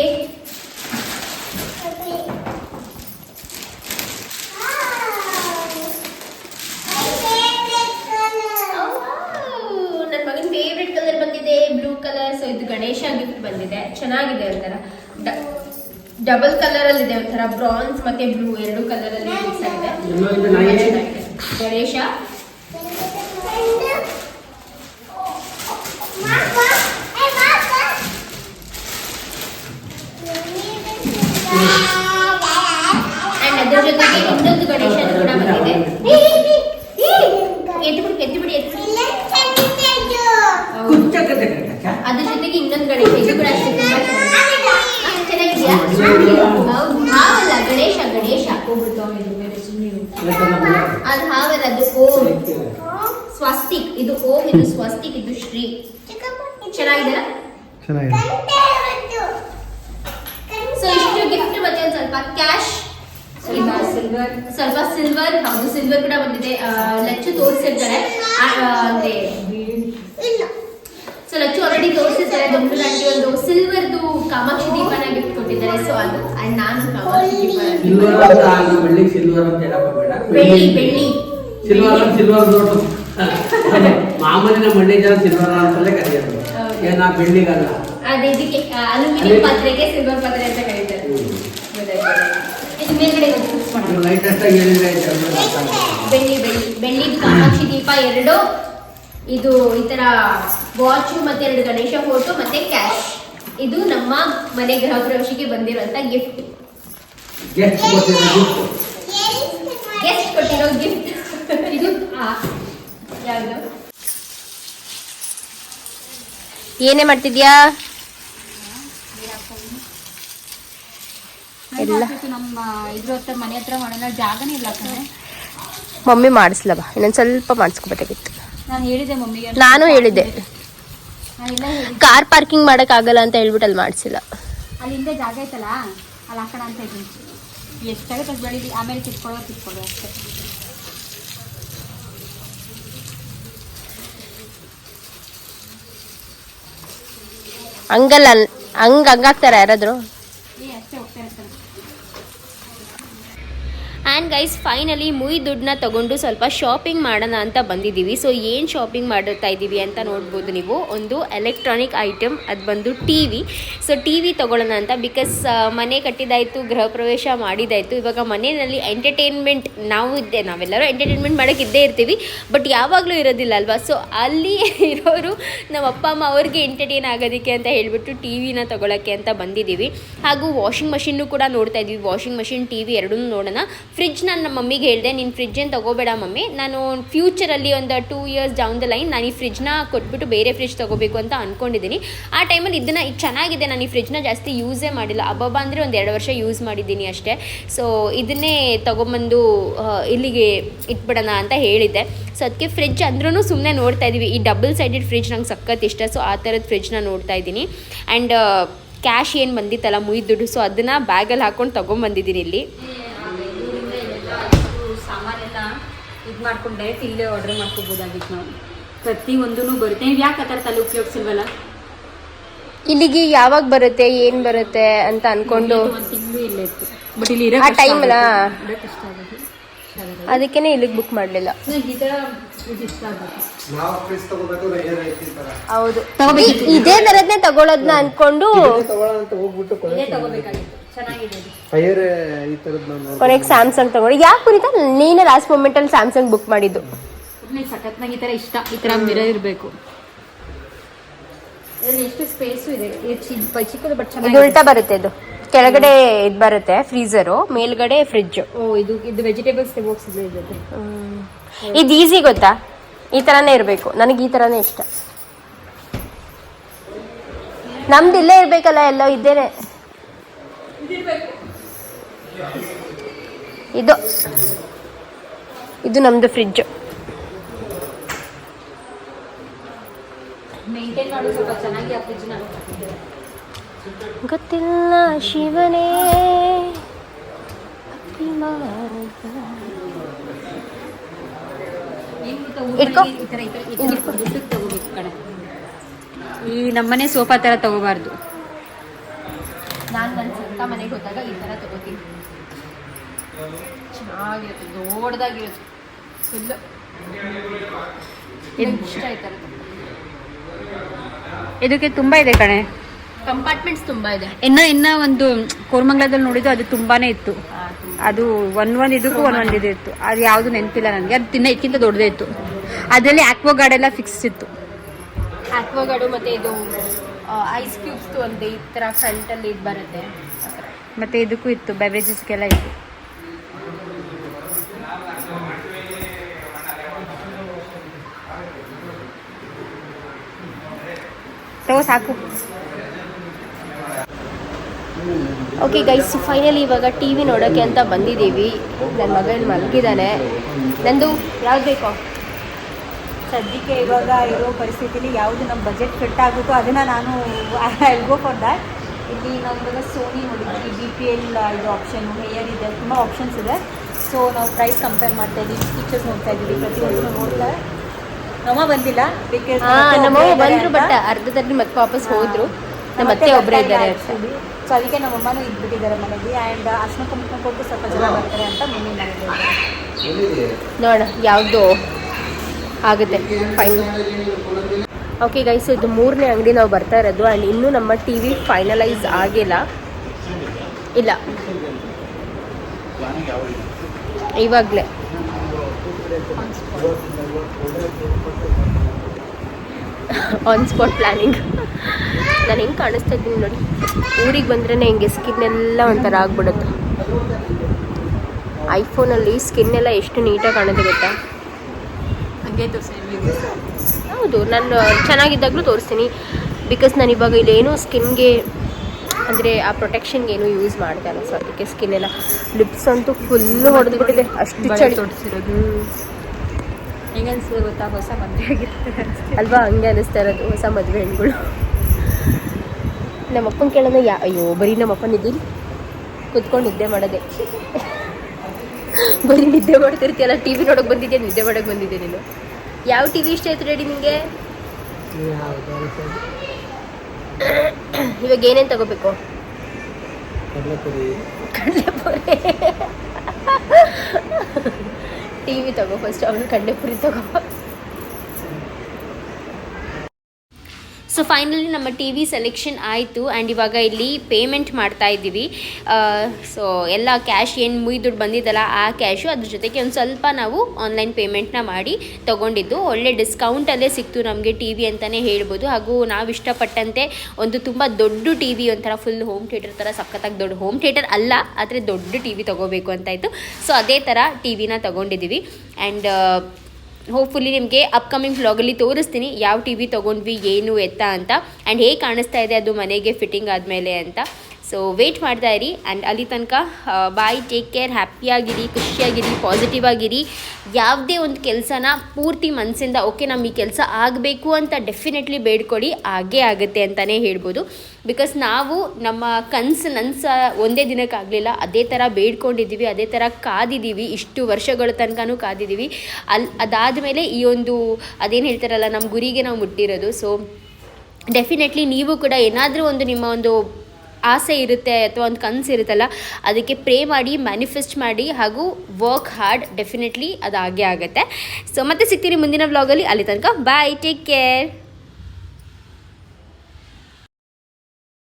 ನನ್ನ ಮಗನ ಫೇವ್ರೆಟ್ ಕಲರ್ ಬಂದಿದೆ ಬ್ಲೂ ಕಲರ್ ಸೊ ಇದು ಗಣೇಶ ಗಿಫ್ಟ್ ಬಂದಿದೆ ಚೆನ್ನಾಗಿದೆ ಒಂಥರ ಡಬಲ್ ಕಲರ್ ಅಲ್ಲಿ ಇದೆ ಒಂಥರ ಬ್ರಾನ್ಸ್ ಮತ್ತೆ ಬ್ಲೂ ಎರಡು ಕಲರ್ ಅಲ್ಲಿ ಮಿಕ್ಸ್ ಆಗಿದೆ ಎಲ್ಲೋ ಇದು ತುಂಬಾ ನಾಯಿ. ಚೆನ್ನಾಗಿದೆ. ಗಣೇಶ. ಅಂಡ್ ಅದ್ರ ಜೊತೆಗೆ ಇನ್ನೊಂದು ಗಣೇಶ ಕೂಡ ಬಂದಿದೆ. ಎತ್ಬಿಡಿ ಎತ್ಬಿಡಿ ಎತ್ಬಿಡಿ ಅದ್ರ ಜೊತೆಗೆ ಇನ್ನೊಂದು ಗಣೇಶ. ಇದು ಕೂಡ ಅಷ್ಟೇ ತುಂಬಾ ಚೆನ್ನಾಗಿದೆ. ಆ, ಚೆನ್ನಾಗಿದ್ಯಾ ಹೌದು ಹಾವಲ್ಲ ಗಣೇಶ ಗಣೇಶ ಅದು ಹಾವಲ್ಲ ಅದು ಓಂ ಸ್ವಸ್ತಿಕ್ ಇದು ಓಂ ಇದು ಸ್ವಸ್ತಿಕ್ ಇದು ಶ್ರೀ ಚೆನ್ನಾಗಿದೆ ಸೊ ಇಷ್ಟು ಗಿಫ್ಟ್ ಮತ್ತೆ ಒಂದು ಸ್ವಲ್ಪ ಕ್ಯಾಶ್ ಸ್ವಲ್ಪ ಸಿಲ್ವರ್ ಹೌದು ಸಿಲ್ವರ್ ಕೂಡ ಬಂದಿದೆ ಲಚ್ಚು ತೋರಿಸಿರ್ತಾರೆ ಸೊ ಲಚ್ಚು ಆಲ್ರೆಡಿ ತೋರಿಸಿದ್ದಾರೆ. ದೊಡ್ಡ ಆಂಟಿ ಒಂದು ಸಿಲ್ವರ್ದು ಕಾಮಾಕ್ಷಿ ದೀಪನ ಗಿಫ್ಟ್ ಕೊಟ್ಟಿದ್ದಾರೆ. ಸೊ ಅದು ಅಂಡ್ ನಾನು ಕಾಮಾಕ್ಷಿ ದೀಪ. ಸಿಲ್ವರ್ ಅಂತ ಬೆಳ್ಳಿ ಬೆಳ್ಳಿ ಸಿಲ್ವರ್ ಸಿಲ್ವರ್ ನೋಟು ಮಾಮೂಲಿ ನಮ್ಮ ಹಳ್ಳಿ ಜನ ಸಿಲ್ವರ್ ಅಂತಲೇ ಕರೆಯೋದು ಏನ ಬೆಳ್ಳಿಗಲ್ಲ? ಅದೇ ಇದಕ್ಕೆ ಅಲ್ಯೂಮಿನಿಯಂ ಪಾತ್ರೆಗೆ ಸಿಲ್ವರ್ ಪಾತ್ರೆ ಅಂತ ಕರೀತಾರೆ. ಇದು ಮೇಲ್ಗಡೆ ಲೈಟೆಸ್ಟ್ ಆಗಿ ಹೇಳಿದ್ರೆ. ಬೆಳ್ಳಿ ಬೆಳ್ಳಿ ಬೆಳ್ಳಿ ಕಾಮಾಕ್ಷಿ ದೀಪ ಎರಡು. ಇದು ಈ ತರ ವಾಚು ಮತ್ತೆ ಎರಡು ಗಣೇಶ ಫೋಟೋ ಮತ್ತೆ ಕ್ಯಾಶ್ ಇದು ನಮ್ಮ ಮನೆ ಗೃಹ ಪ್ರವೇಶಕ್ಕೆ ಬಂದಿರುವಂತ ಗಿಫ್ಟ್ ಗೆಸ್ಟ್ ಕೊಟ್ಟಿರೋ ಗಿಫ್ಟ್ ಇದು ಆ, ಯಾವುದು? ಏನೇ ಮಾಡ್ತಿದ್ಯಾ? ಎಲ್ಲ ನಮ್ಮ ಇದ್ರ ಹತ್ರ ಮನೆ ಹತ್ರ ಮಾಡೋಣ ಜಾಗನೇ ಇಲ್ಲ ಮಮ್ಮಿ ಮಾಡಿಸ್ಲವ? ಇನ್ನೊಂದು ಸ್ವಲ್ಪ ಮಾಡಿಸ್ಕೊಬೇಕಾಗಿತ್ತು. ನಾನು ಹೇಳಿದೆ ಮಮ್ಮಿಗೆ ನಾನು ಹೇಳಿದ್ದೆ ಕಾರ್ ಪಾರ್ಕಿಂಗ್ ಮಾಡಕ್ ಆಗಲ್ಲ ಅಂತ ಹೇಳ್ಬಿಟ್ಟು ಅಲ್ಲಿ ಮಾಡಿಸಿಲ್ಲ. ಅಲ್ಲಿ ಹಿಂದೆ ಜಾಗ ಐತಲ್ಲ ಅಲ್ಲಿ ಹಾಕೋಣ ಅಂತ ಇದ್ದೀನಿ. ಎಷ್ಟಾಗುತ್ತೆ ಅದು ಬೆಳೀಲಿ ಆಮೇಲೆ ಕಿತ್ಕೊಳ್ಳೋ ಕಿತ್ಕೊಳ್ಳೋ ಅಷ್ಟೇ. ಹಂಗಲ್ಲ ಹಂಗ ಹಂಗಾಗ್ತಾರ ಯಾರಾದ್ರು? ಅಷ್ಟೇ ಹೋಗ್ತಾ ಇರ್ತಾನೆ ಆ್ಯಂಡ್ ಗೈಸ್ ಫೈನಲಿ ಮುಯ್ ದುಡ್ಡನ್ನ ತೊಗೊಂಡು ಸ್ವಲ್ಪ ಶಾಪಿಂಗ್ ಮಾಡೋಣ ಅಂತ ಬಂದಿದ್ದೀವಿ. ಸೊ ಏನು ಶಾಪಿಂಗ್ ಮಾಡ್ತಾ ಇದ್ದೀವಿ ಅಂತ ನೋಡ್ಬೋದು ನೀವು. ಒಂದು ಎಲೆಕ್ಟ್ರಾನಿಕ್ ಐಟಮ್ ಅದು ಬಂದು T V. So T V ತೊಗೊಳ್ಳೋಣ ಅಂತ ಬಿಕಾಸ್ ಮನೆ ಕಟ್ಟಿದಾಯಿತು, ಗೃಹ ಪ್ರವೇಶ ಮಾಡಿದಾಯಿತು. ಇವಾಗ ಮನೆಯಲ್ಲಿ ಎಂಟರ್ಟೈನ್ಮೆಂಟ್ ನಾವು ಇದ್ದೆ, ನಾವೆಲ್ಲರೂ ಎಂಟರ್ಟೈನ್ಮೆಂಟ್ ಮಾಡೋಕ್ಕೆ ಇದ್ದೇ ಇರ್ತೀವಿ. ಬಟ್ ಯಾವಾಗಲೂ ಇರೋದಿಲ್ಲ ಅಲ್ವಾ? ಸೊ ಅಲ್ಲಿ ಇರೋರು ನಮ್ಮ ಅಪ್ಪ, ಅಮ್ಮ ಅವ್ರಿಗೆ ಎಂಟರ್ಟೈನ್ ಆಗೋದಕ್ಕೆ ಅಂತ ಹೇಳಿಬಿಟ್ಟು ಟಿ ವಿನ ತೊಗೊಳಕ್ಕೆ ಅಂತ ಬಂದಿದ್ದೀವಿ. ಹಾಗೂ ವಾಷಿಂಗ್ ಮಷಿನ್ನು ಕೂಡ ನೋಡ್ತಾ ಇದ್ವಿ ವಾಷಿಂಗ್ ಮಷಿನ್ ಟಿ ವಿ ಎರಡೂ ನೋಡೋಣ. ಫ್ರಿಡ್ಜ್ ನಾನು ನಮ್ಮ ಮಮ್ಮಿಗೆ ಹೇಳಿದೆ, ನೀನು ಫ್ರಿಜ್ಜೇನು ತೊಗೋಬೇಡ ಮಮ್ಮಿ. ನಾನು ಫ್ಯೂಚರಲ್ಲಿ ಒಂದು two years down the line ನಾನು ಈ ಫ್ರಿಜ್ನ ಕೊಟ್ಬಿಟ್ಟು ಬೇರೆ ಫ್ರಿಜ್ ತೊಗೋಬೇಕು ಅಂತ ಅಂದ್ಕೊಂಡಿದ್ದೀನಿ ಆ ಟೈಮಲ್ಲಿ ಇದನ್ನು ಇದು ಚೆನ್ನಾಗಿದೆ, ನಾನು ಈ ಫ್ರಿಜ್ನ ಜಾಸ್ತಿ ಯೂಸೇ ಮಾಡಿಲ್ಲ. ಅಬ್ಬಬ್ಬ ಅಂದರೆ ಒಂದು ಎರಡು ವರ್ಷ ಯೂಸ್ ಮಾಡಿದ್ದೀನಿ ಅಷ್ಟೇ. ಸೊ ಇದನ್ನೇ ತೊಗೊಂಬಂದು ಇಲ್ಲಿಗೆ ಇಟ್ಬಿಡೋಣ ಅಂತ ಹೇಳಿದ್ದೆ. ಸೊ ಅದಕ್ಕೆ ಫ್ರಿಜ್ ಅಂದ್ರೂ ಸುಮ್ಮನೆ ನೋಡ್ತಾ ಇದ್ದೀವಿ ಈ ಡಬಲ್ ಸೈಡೆಡ್ ಫ್ರಿಜ್ ನಂಗೆ ಸಖತ್ ಇಷ್ಟ. ಸೊ ಆ ಥರದ ಫ್ರಿಜ್ನ ನೋಡ್ತಾ ಇದ್ದೀನಿ ಆ್ಯಂಡ್ ಕ್ಯಾಶ್ ಏನು ಬಂದಿತ್ತಲ್ಲ, ಮುಯ್ದು ದುಡ್ಡು. ಸೊ ಅದನ್ನು ಬ್ಯಾಗಲ್ಲಿ ಹಾಕ್ಕೊಂಡು ತೊಗೊಂಬಂದಿದ್ದೀನಿ ಇಲ್ಲಿ ಸಾಮಾನೆಲ್ಲ ಇದು ಮಾಡ್ಕೊಂಡು ಡೈರೆಕ್ಟ್ ಇಲ್ಲೇ ಆರ್ಡರ್ ಮಾಡ್ಕೋಬೋದಾಗಿತ್ತು ನಾವು. ಪ್ರತಿಯೊಂದೂ ಬರುತ್ತೆ. ನೀವು ಯಾಕೆ ಆ ಥರ ತಲೆ ಉಪಯೋಗಿಸಿಲ್ವಲ್ಲ? ಇಲ್ಲಿಗೆ ಯಾವಾಗ ಬರುತ್ತೆ ಏನು ಬರುತ್ತೆ ಅಂತ ಅನ್ಕೊಂಡು ಒಂದು ತಿಂಗಳು ಇಲ್ಲೇ ಇತ್ತು. ಬಟ್ ಇಲ್ಲಿ ಆ ಟೈಮಲ್ಲ ಕಷ್ಟ ಆಗುತ್ತೆ. ಅದಕ್ಕೇ ಇಲ್ಲಿಗೆ ಬುಕ್ ಮಾಡಲಿಲ್ಲ. ನಂಗೆ ಈ ಥರ ಇದು ಇಷ್ಟ ಆಗುತ್ತೆ ನಾವು ಫ್ರಿಜ್ ತಗೋಬೇಕಾದ್ರೆ ಏನ್ ಐತಿ ಈ ತರ. ಹೌದು. ಇದೇ ತರದ್ನೇ ತಗೊಳೋದ್ನ ಅನ್ಕೊಂಡು ತಗೊಳ್ಳೋ ಅಂತ ಹೋಗ್ಬಿಟ್ಟು ಇದೇ ತಗೋಬೇಕಾಗಿತ್ತು. ಹೈಯರ್ ಈ ತರದ್ ನಾನು. ಕೊನೆಗೆ ಸ್ಯಾಮ್ಸಂಗ್ ತಗೊಂಡು. ಯಾಕೆ ಕುರಿತ? ನೀನೇ ಲಾಸ್ಟ್ ಮೂಮೆಂಟಲ್ಲಿ ಸ್ಯಾಮ್ಸಂಗ್ ಬುಕ್ ಮಾಡಿದ್ದು. ಒಟ್ನಲ್ಲಿ ಸಖತ್ ನಂಗೆ ಈ ಥರ ಇಷ್ಟ. ಈ ತರ ಮಿರರ್ ಇರಬೇಕು. ಎಷ್ಟು ಸ್ಪೇಸು ಇದೆ? ಚಿಕ್ಕದು ಬಟ್ ಇದು ಉಲ್ಟಾ ಬರುತ್ತೆ ಇದು. ಕೆಳಗಡೆ ಇದು ಬರುತ್ತೆ ಫ್ರೀಸರು ಮೇಲ್ಗಡೆ ಫ್ರಿಡ್ಜ್ ಓ ಇದು ಇದು ವೆಜಿಟೇಬಲ್ಸ್ ಬಾಕ್ಸ್ ಇದೆ ಇದು ಇದು ಈಸಿ ಗೊತ್ತಾ? ಈ ಥರನೇ ಇರಬೇಕು. ನನಗೆ ಈ ಥರನೇ ಇಷ್ಟ. ನಮ್ದು ಇಲ್ಲೇ ಇರಬೇಕಲ್ಲ ಎಲ್ಲ ಇದ್ದೇನೆ. ಇದು. ಇದು ನಮ್ದು ಫ್ರಿಡ್ಜ್ ಗೊತ್ತಿಲ್ಲ ಶಿವನೇ. ಈ ನಮ್ಮನೆ ಸೋಫಾ ತರ ತಗೋಬಾರ್ದು. ಮನೆಗೆ ಹೋದಾಗ ಈ ಥರ ತಗೋತೀನಿ. ಚೆನ್ನಾಗಿರುತ್ತೆ ದೊಡ್ಡದಾಗಿರುತ್ತೆ. ಫುಲ್ ಇಷ್ಟ ಇದಕ್ಕೆ ತುಂಬಾ ಇದೆ ಕಣೆ. ಕಂಪಾರ್ಟ್ಮೆಂಟ್ಸ್ ತುಂಬ ಇದೆ. ಇನ್ನ ಇನ್ನ ಒಂದು ಕೋರ್ಮಂಗ್ಲದಲ್ಲಿ ನೋಡಿದ್ದು ಅದು ತುಂಬಾನೇ ಇತ್ತು. ಅದು ಒಂದ್ ಒಂದ್ ಇದಕ್ಕೂ ಒಂದ್ ಒಂದ್ ಇದು ಇತ್ತು. ಅದು ಯಾವ್ದು ನೆನಪಿಲ್ಲ ನನಗೆ. ಅದು ತಿನ್ನ ಇದಕ್ಕಿಂತ ದೊಡ್ಡದೇ ಇತ್ತು. ಅದರಲ್ಲಿ ಆಕ್ವಾ ಗಾರ್ಡ್ ಎಲ್ಲ ಫಿಕ್ಸ್ ಇತ್ತು. ಆಕ್ವಾಗಾರ್ಡು ಮತ್ತೆ ಇದು ಐಸ್ ಕ್ಯೂಬ್ಸ್ ಒಂದು ಈ ತರ ಫ್ರಂಟ್ ಅಲ್ಲಿ ಇದು ಬರುತ್ತೆ. ಮತ್ತೆ ಇದಕ್ಕೂ ಇತ್ತು ಬೆವರೇಜಸ್ಗೆಲ್ಲ ಇತ್ತು. ತಗೋ ಸಾಕು. ಓಕೆ ಗೈಸ್ ಫೈನಲಿ ಇವಾಗ ಟಿ ವಿ ನೋಡೋಕ್ಕೆ ಅಂತ ಬಂದಿದ್ದೀವಿ. ನನ್ನ ಮಗ ಇಲ್ಲಿ ಮಲಗಿದ್ದಾನೆ ನಂದು ಯಾವ್ದು ಬೇಕೋ? ಸದ್ಯಕ್ಕೆ ಇವಾಗ ಇರೋ ಪರಿಸ್ಥಿತಿಲಿ ಯಾವುದು ನಮ್ಮ ಬಜೆಟ್ ಫಿಟ್ ಆಗುತ್ತೋ ಅದನ್ನು ನಾನು ಐ ಗೋ ಫಾರ್ ದ್ಯಾಟ್ ಇಲ್ಲಿ ನಾವು ಇವಾಗ ಸೋನಿ ನೋಡಿದ್ವಿ ಬಿ ಪಿ ಎಲ್ ಇದು ಆಪ್ಷನ್ ಹೇಯರ್ ಇದೆ ತುಂಬ ಆಪ್ಷನ್ಸ್ ಇದೆ. ಸೊ ನಾವು ಪ್ರೈಸ್ ಕಂಪೇರ್ ಮಾಡ್ತಾ ಇದ್ದೀವಿ ಫೀಚರ್ಸ್ ನೋಡ್ತಾ ಇದ್ದೀವಿ ಪ್ರತಿಯೊಂದು ನೋಡ್ತಾ. ನಮ್ಮ ಬಂದಿಲ್ಲ ಬಿಕಾಸ್ ನಮ್ಮವ್ವ ಬಂದ್ರು ಬಟ್ ಅರ್ಧದಲ್ಲಿ ಮತ್ತೆ ವಾಪಸ್ ಹೋದ್ರು. ನಮ್ಮ ಅತ್ತೆ ಒಬ್ಬರೇ ಇದ್ದಾರೆ ಸೊ ಅದಕ್ಕೆ ನಮ್ಮ ಅಮ್ಮನೂ ಇದ್ಬಿಟ್ಟಿದ್ದಾರೆ ಮನೆಗೆ ಆ್ಯಂಡ್ ಅರ್ಶನ ಕುಂಕುಮ ಕೊಟ್ಟು ಸ್ವಲ್ಪ ಜನ ಬರ್ತಾರೆ ಅಂತ ಮಮ್ಮಿ ಮನೆಗೆ ನೋಡೋಣ ಯಾವುದು ಆಗುತ್ತೆ ಫೈನ್ ಓಕೆ ಗೈಸ್ ಇದು ಮೂರನೇ ಅಂಗಡಿ ನಾವು ಬರ್ತಾ ಇರೋದು. ಆ್ಯಂಡ್ ಇನ್ನೂ ನಮ್ಮ ಟಿ ವಿ ಫೈನಲೈಸ್ ಆಗಿಲ್ಲ. ಇಲ್ಲ. ಇವಾಗಲೇ. ಆನ್ ಸ್ಪಾಟ್ ಪ್ಲ್ಯಾನಿಂಗ್ ನಾನು ಹೆಂಗೆ ಕಾಣಿಸ್ತಾ ಇದ್ದೀನಿ ನೋಡಿ. ಊರಿಗೆ ಬಂದ್ರೇ ಹಿಂಗೆ ಸ್ಕಿನ್ ಎಲ್ಲ ಒಂಥರ ಆಗ್ಬಿಡುತ್ತೆ. ಐಫೋನಲ್ಲಿ ಸ್ಕಿನ್ ಎಲ್ಲ ಎಷ್ಟು ನೀಟಾಗಿ ಕಾಣುತ್ತೆ ಹಂಗೆ ತೋರಿಸ್ತೀನಿ ಹೌದು ನಾನು ಚೆನ್ನಾಗಿದ್ದಾಗಲೂ ತೋರಿಸ್ತೀನಿ. ಬಿಕಾಸ್ ನಾನು ಇವಾಗ ಇಲ್ಲೇನು ಸ್ಕಿನ್ಗೆ ಅಂದರೆ ಆ ಪ್ರೊಟೆಕ್ಷನ್ಗೆ ಏನು ಯೂಸ್ ಮಾಡಿದೆ ಅಲ್ಲ ಸೊ ಅದಕ್ಕೆ ಸ್ಕಿನ್ ಎಲ್ಲ ಲಿಪ್ಸ್ ಅಂತೂ ಫುಲ್ಲು ಹೊಡೆದ್ಬಿಟ್ಟಿದೆ. ಅಷ್ಟು ಚಳಿ. ತೋರಿಸಿರೋದು. ಹೆಂಗೆ ಅನಿಸ್ತದೆ ಗೊತ್ತಾ? ಹೊಸ ಮದುವೆ ಆಗಿರ್ತದೆ ಅಲ್ವಾ? ಹಂಗೆ ಅನಿಸ್ತಾ ಇರೋದು ಹೊಸ ಮದುವೆ ಹೆಣ್ಗಳು. ನಮ್ಮ ಅಪ್ಪನ ಕೇಳೋದು ಯಾ ಅಯ್ಯೋ ಬರೀ ನಮ್ಮ ಇದ್ದೀನಿ. ಕುತ್ಕೊಂಡು ನಿದ್ದೆ ಮಾಡೋದೆ. ಬರೀ ನಿದ್ದೆ ಮಾಡ್ತಿರ್ತೀಯಲ್ಲ? ಟಿ ವಿ ನೋಡೋಕೆ ಬಂದಿದ್ದೆ ನಿದ್ದೆ ಮಾಡೋಕೆ ಬಂದಿದ್ದೆ ನೀನು? ಯಾವ ಟಿವಿ ಇಷ್ಟ ಆಯ್ತು ರೆಡಿ ನಿಮಗೆ ಇವಾಗ ಏನೇನು ತಗೋಬೇಕು? ಕಡಲೆಪುರಿ. ಟಿವಿ ತಗೋ ಫಸ್ಟ್ ಅವನು ಕಡಲೆಪುರಿ ತಗೋ. ಸೊ ಫೈನಲಿ ನಮ್ಮ ಟಿ ವಿ ಸೆಲೆಕ್ಷನ್ ಆಯಿತು ಆ್ಯಂಡ್ ಇವಾಗ ಇಲ್ಲಿ ಪೇಮೆಂಟ್ ಮಾಡ್ತಾ ಇದ್ದೀವಿ. ಸೊ ಎಲ್ಲ ಕ್ಯಾಶ್ ಏನು ಮುಯ್ ದುಡ್ಡು ಬಂದಿದ್ದಲ್ಲ ಆ ಕ್ಯಾಶು ಅದ್ರ ಜೊತೆಗೆ ಒಂದು ಸ್ವಲ್ಪ ನಾವು ಆನ್ಲೈನ್ ಪೇಮೆಂಟ್ನ ಮಾಡಿ ತೊಗೊಂಡಿದ್ದು. ಒಳ್ಳೆ ಡಿಸ್ಕೌಂಟಲ್ಲೇ ಸಿಕ್ತು ನಮಗೆ ಟಿ ವಿ ಅಂತಲೇ ಹೇಳ್ಬೋದು. ಹಾಗೂ ನಾವು ಇಷ್ಟಪಟ್ಟಂತೆ ಒಂದು ತುಂಬ ದೊಡ್ಡ ಟಿ ವಿ ಒಂಥರ ಫುಲ್ ಹೋಮ್ ಥಿಯೇಟರ್ ಥರ ಸಖತ್ತಾಗಿ ದೊಡ್ಡ ಹೋಮ್ ಥಿಯೇಟರ್ ಅಲ್ಲ, ಆದರೆ ದೊಡ್ಡ ಟಿ ವಿ ತೊಗೋಬೇಕು ಅಂತಾಯಿತು. ಸೊ ಅದೇ ಥರ ಟಿ ವಿನ ತೊಗೊಂಡಿದ್ದೀವಿ. ಆ್ಯಂಡ್ ಹೋಪ್ಫುಲಿ ನಿಮಗೆ ಅಪ್ಕಮಿಂಗ್ ವ್ಲಾಗಲ್ಲಿ ತೋರಿಸ್ತೀನಿ. ಯಾವ ಟಿ ವಿ ತೊಗೊಂಡ್ವಿ, ಏನು, ಎತ್ತ ಅಂತ. ಆ್ಯಂಡ್ ಹೇಗೆ ಕಾಣಿಸ್ತಾ ಇದೆ ಅದು ಮನೆಗೆ ಫಿಟ್ಟಿಂಗ್ ಆದಮೇಲೆ ಅಂತ. ಸೊ ವೇಟ್ ಮಾಡ್ತಾ ಇರಿ. ಆ್ಯಂಡ್ ಅಲ್ಲಿ ತನಕ ಬಾಯ್ ಟೇಕ್ ಕೇರ್ ಹ್ಯಾಪಿಯಾಗಿರಿ ಖುಷಿಯಾಗಿರಿ ಪಾಸಿಟಿವ್ ಆಗಿರಿ ಯಾವುದೇ ಒಂದು ಕೆಲಸನ ಪೂರ್ತಿ ಮನಸ್ಸಿಂದ ಓಕೆ ನಮ್ಮ ಈ ಕೆಲಸ ಆಗಬೇಕು ಅಂತ ಡೆಫಿನೆಟ್ಲಿ ಬೇಡ್ಕೊಳ್ಳಿ ಆಗೇ ಆಗುತ್ತೆ ಅಂತಲೇ ಹೇಳ್ಬೋದು. ಬಿಕಾಸ್ ನಾವು ನಮ್ಮ ಕನಸು ನನ್ಸ ಒಂದೇ ದಿನಕ್ಕಾಗಲಿಲ್ಲ ಅದೇ ಥರ ಬೇಡ್ಕೊಂಡಿದ್ದೀವಿ, ಅದೇ ಥರ ಕಾದಿದ್ದೀವಿ, ಇಷ್ಟು ವರ್ಷಗಳ ತನಕನೂ ಕಾದಿದ್ದೀವಿ. ಅಲ್ಲಿ ಅದಾದಮೇಲೆ ಈ ಒಂದು, ಅದೇನು ಹೇಳ್ತಾರಲ್ಲ ನಮ್ಮ ಗುರಿಗೆ ನಾವು ಮುಟ್ಟಿರೋದು. ಸೊ ಡೆಫಿನೆಟ್ಲಿ ನೀವು ಕೂಡ ಏನಾದರೂ ಒಂದು ನಿಮ್ಮ ಒಂದು ಆಸೆ ಇರುತ್ತೆ ಅಥವಾ ಒಂದು ಕನಸು ಇರುತ್ತಲ್ಲ, ಅದಕ್ಕೆ ಪ್ರೇ ಮಾಡಿ ಮ್ಯಾನಿಫೆಸ್ಟ್ ಮಾಡಿ ಹಾಗೂ ವರ್ಕ್ ಹಾರ್ಡ್ ಡೆಫಿನೆಟ್ಲಿ ಅದು ಆಗೇ ಆಗುತ್ತೆ. ಸೊ ಮತ್ತೆ ಸಿಗ್ತೀನಿ ಮುಂದಿನ ವ್ಲಾಗಲ್ಲಿ ಅಲ್ಲಿ. ತನಕ ಬಾಯ್ ಟೇಕ್ ಕೇರ್